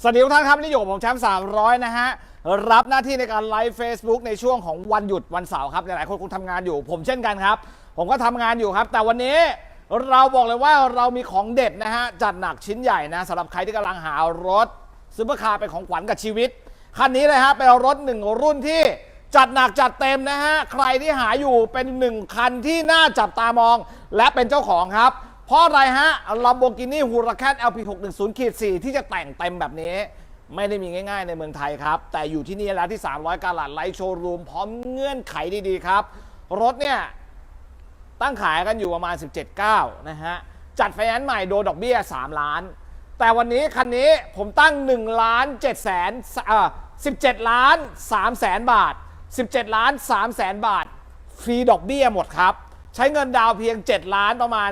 สวัสดีทุกท่านครับนี่อยู่กับผมแชมป์300 นะฮะ รับหน้าที่ในการไลฟ์ Facebook ในช่วงของวันหยุดวันเสาร์ครับ หลายๆคนคงทำงานอยู่ ผมเช่นกันครับ ผมก็ทำงานอยู่ครับ แต่วันนี้เราบอกเลยว่าเรามีของเด็ดนะฮะ จัดหนักชิ้นใหญ่นะสำหรับใครที่กำลังหารถซูเปอร์คาร์เป็นของขวัญกับชีวิต คันนี้เลยฮะเป็นรถหนึ่งรุ่นที่จัดหนักจัดเต็มนะฮะ ใครที่หาอยู่เป็นหนึ่งคันที่น่าจับตามอง และเป็นเจ้าของครับ เพราะอะไรฮะ Lamborghini Huracan LP 610ขีด4ที่จะแต่งเต็มแบบนี้ ไม่ได้มีง่ายๆในเมืองไทยครับ แต่อยู่ที่นี่แล้วที่ 300 กาลัดไลท์โชว์รูมพร้อมเงื่อนไขดีๆครับ รถเนี่ย ตั้งขายกันอยู่ประมาณ 17.9 นะฮะ จัดไฟแนนซ์ใหม่โดนดอกเบี้ย 3 ล้าน แต่วันนี้คันนี้ผมตั้ง 1 ล้าน7แสนเอ่อ17 ล้าน3แสนบาท 17 ล้าน3แสนบาท ฟรีดอกเบี้ยหมดครับ ใช้เงินดาวเพียง 7 ล้านประมาณ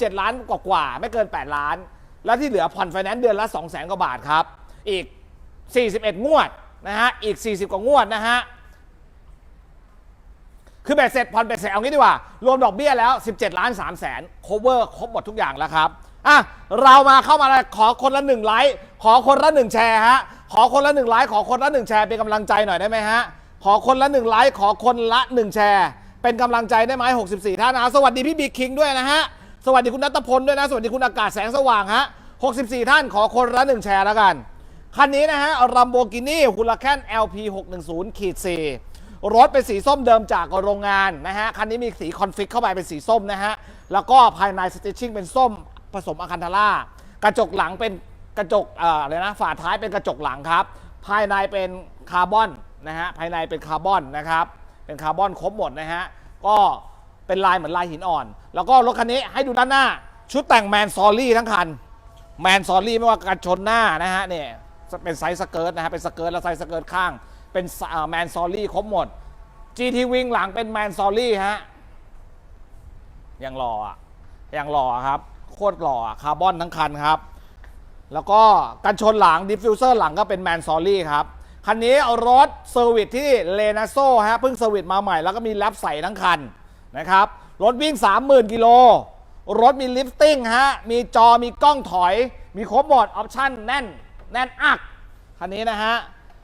7 ล้านกว่าๆไม่เกิน 8 ล้าน แล้วที่เหลือผ่อนไฟแนนซ์เดือนละ 2 0 0แสนกว่าบาทครับ อีก 41 งวดนะฮะ อีก 40 กว่างวดนะฮะ คือเบ็ดเสร็จผ่อนเบ็ดเสร็จเอางี้ดีกว่า รวมดอกเบี้ยแล้ว 17 ล้าน3แสน cover ครบหมดทุกอย่างแล้วครับอะเรามาเข้ามาเลยขอคนละหนึ่งไลค์ขอคนละหนึ่งแชร์ฮะขอคนละหนึ่งไลค์ขอคนละหนึ่งแชร์เป็นกำลังใจหน่อยได้ไหมฮะขอคนละหนึ่งไลค์ขอคนละหนึ่งแชร์ เป็นกำลังใจได้ไหม64 ท่านนะสวัสดีพี่บิ๊กคิงด้วยนะฮะ สวัสดีคุณนัทพลด้วยนะ สวัสดีคุณอากาศแสงสว่างฮะ 64 ท่านขอคนละหนึ่งแชร์แล้วกัน คันนี้นะฮะ Lamborghini Huracan LP 610ขีด4รถเป็นสีส้มเดิมจากโรงงานนะฮะ คันนี้มีสีคอนฟิกเข้าไปเป็นสีส้มนะฮะ แล้วก็ภายในสติชชิ่งเป็นส้มผสมอะคันทาร่ากระจกหลังเป็นกระจกอออะไรนะฝาท้ายเป็นกระจกหลังครับ ภายในเป็นคาร์บอนนะฮะภายในเป็นคาร์บอนนะครับเป็นคาร์บอนครบหมดนะฮะก็ เป็นลายเหมือนลายหินอ่อน แล้วก็รถคันนี้ให้ดูด้านหน้า ชุดแต่งแมนซอรี่ทั้งคัน แมนซอรี่ไม่ว่าการชนหน้านะฮะเนี่ยเป็นไซส์สเกิร์ตนะฮะเป็นสเกิร์ตและไซส์สเกิร์ตข้าง เป็นแมนซอรี่ครบหมด GT Wing หลังเป็นแมนซอรี่ฮะยังหล่ออะยังหล่อครับโคตรหล่ออะคาร์บอนทั้งคันครับ แล้วก็กันชนหลังดิฟฟิวเซอร์หลังก็เป็นแมนซอรี่ครับ คันนี้เอารถเซอร์วิสที่เลนาโซฮะเพิ่งเซอร์วิสมาใหม่แล้วก็มีแรปใส่ทั้งคัน นะครับ รถวิ่ง 30,000 กิโล รถมีลิฟติ้งฮะ มีจอ มีกล้องถอย มีครบหมดออปชั่นแน่น แน่นอัก คันนี้นะฮะ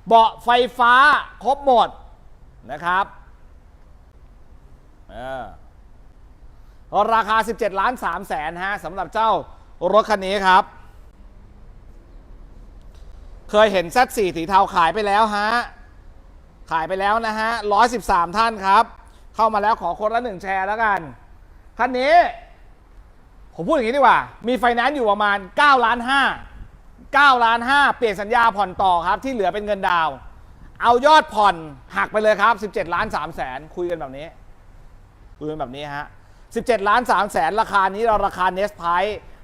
เบาะไฟฟ้าครบหมดนะครับเออราคา 17 ล้าน3แสนฮะสำหรับเจ้ารถคันนี้ครับ เคยเห็น Z4 สีเทาขายไปแล้วฮะ ขายไปแล้วนะฮะ 113 ท่านครับ เข้ามาแล้วขอคนละหนึ่งแชร์แล้วกัน คันนี้ ผมพูดอย่างนี้ดีกว่า มีไฟแนนซ์อยู่ประมาณ9ล้าน5 9ล้าน5เปลี่ยนสัญญาผ่อนต่อครับ ที่เหลือเป็นเงินดาว เอายอดผ่อนหักไปเลยครับ 17ล้าน3แสนคุยกันแบบนี้ คุยกันแบบนี้ฮะ17 ล้าน3แสนราคานี้เราราคาเนสไพ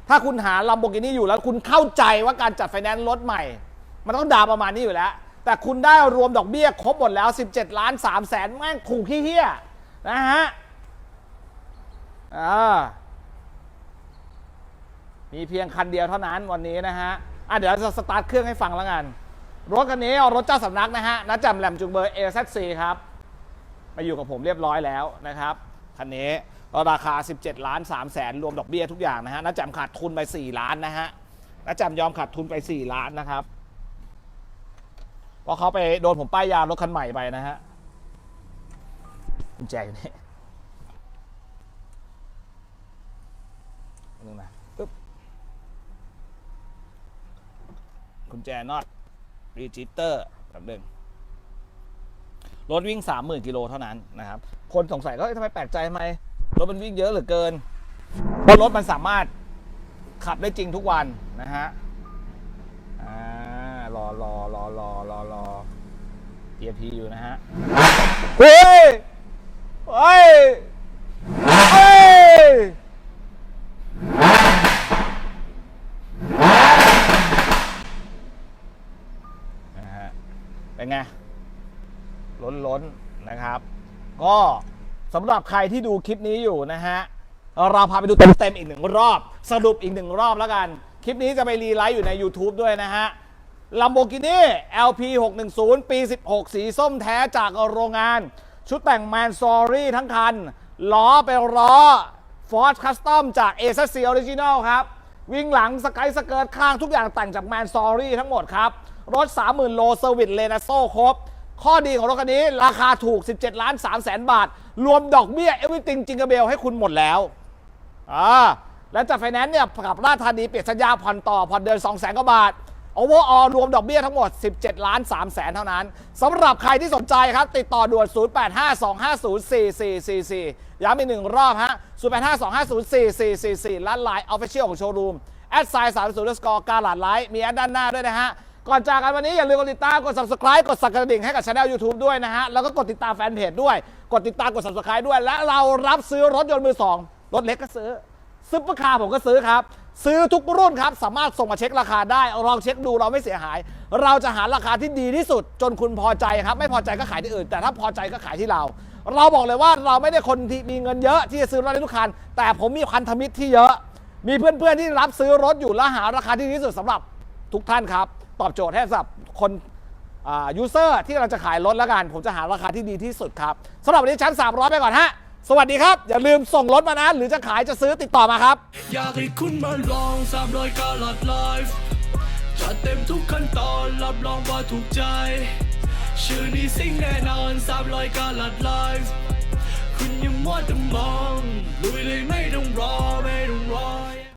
ถ้าคุณหา Lamborghini อยู่แล้วคุณเข้าใจว่าการจัดไฟแนนซ์รถใหม่ มันต้องดาวประมาณนี้อยู่แล้ว แต่คุณได้รวมดอกเบี้ยครบหมดแล้ว 17 ล้าน3แสนแม่งถูกเฮี้ย นะฮะอ่ามีเพียงคันเดียวเท่านั้นวันนี้นะฮะอะเดี๋ยวจะสตาร์ทเครื่องให้ฟังแล้วกัน รถคันนี้เอารถเจ้าสำนักนะฮะนัดจำแหลมจุงเบอร์ AZC ครับ มาอยู่กับผมเรียบร้อยแล้วนะครับ คันนี้ราคา 17 ล้าน3แสนรวมดอกเบี้ยทุกอย่างนะฮะนัดจำขาดทุนไป 4 ล้านนะฮะนัดจำยอมขาดทุนไป 4 ล้านนะครับ เพราะเขาไปโดนผมป้ายยารถคันใหม่ไปนะฮะ กุญแจอยู่นี่นึงนะปึ๊บกุญแจน็อตรีจิสเตอร์แบบหนึ่งรถวิ่ง 30,000กิโลเท่านั้นนะครับ คนสงสัยก็เอ๊ะทำไมแปลกใจทำไมรถมันวิ่งเยอะเหลือเกินเพราะรถมันสามารถขับได้จริงทุกวันนะฮะอ่ารอรอรอรอรอรอเทียพีอยู่นะฮะ เฮ้ย เฮ้ยเฮ้ยนะฮะเป็นไง ล้นล้นๆนะครับ ก็สำหรับใครที่ดูคลิปนี้อยู่นะฮะ เราพาไปดูเต็มๆอีกหนึ่งรอบ สรุปอีกหนึ่งรอบแล้วกัน คลิปนี้จะไปรีไลฟ์อยู่ใน YouTube ด้วยนะฮะ Lamborghini LP 610 ปี 16 สีส้มแท้จากโรงงาน ชุดแต่งแมนซอรี่ทั้งคัน ล้อเป็นล้อ Ford Custom จาก a อ c Original ครับ วิ่งหลังสกายสเกิร์ตข้างทุกอย่างแต่งจากแมนซอรี่ทั้งหมดครับ รถ 30,000 โลเซอร์วิสเลนาโซครบ ข้อดีของรถคันนี้ราคาถูก 17 ล้าน3แสนบาท รวมดอกเบี้ยเอวิติงจิงเกเบลให้คุณหมดแล้วอ่าและจัดไฟแนนซ์เนี่ยกับราชธานีเปลี่ยนสัญญาผ่อนต่อผ่อนเดือน2แสนกว่าบาท โอเวอร์ออรวมดอกเบี้ยทั้งหมด 17 ล้าน3แสนเท่านั้นสำหรับใครที่สนใจครับ ติดต่อด่วน 0852504444 ย้ำอีกหนึ่งรอบฮะ 0852504444 และไลน์ออฟฟิเชียลของโชว์รูม แอดไซน์30สกอร์การหลาดไลท์มีแอดด้านหน้าด้วยนะฮะ ก่อนจากกันวันนี้อย่าลืมกดติดตาม กด subscribe กดสั่นกระดิ่งให้กับช anel YouTube ด้วยนะฮะ แล้วก็กดติดตามแฟนเพจด้วย กดติดตามกด subscribe ด้วย และเรารับซื้อรถยนต์มือสองรถเล็กก็ซื้อซุปเปอร์คาร์ผมก็ซื้อครับ ซื้อทุกรุ่นครับ สามารถส่งมาเช็คราคาได้ลองเช็คดูเราไม่เสียหาย เราจะหาราคาที่ดีที่สุด จนคุณพอใจครับ ไม่พอใจก็ขายที่อื่น แต่ถ้าพอใจก็ขายที่เรา เราบอกเลยว่าเราไม่ได้คนที่มีเงินเยอะที่จะซื้อรถได้ทุกคัน แต่ผมมีพันธมิตรที่เยอะ มีเพื่อนๆที่รับซื้อรถอยู่และหาราคาที่ดีที่สุดสำหรับทุกท่านครับ ตอบโจทย์ให้สำหรับคนยูเซอร์ที่กำลังจะขายรถแล้วกัน ผมจะหาราคาที่ดีที่สุดครับสำหรับวันนี้ชั้น300 ไปก่อนฮะ สวัสดีครับ อย่าลืมส่งรถมานะ หรือจะขายจะซื้อติดต่อมาครับ อยากให้คุณมาลอง300กาลัดไลฟ์จัดเต็มทุกขั้นตอนรับรองว่าถูกใจ ชื่อนี้สิ่งแน่นอน300กาลัดไลฟ์คุณอยังมัวแต่มองลุยเลยไม่ต้องรอไม่ต้องรอ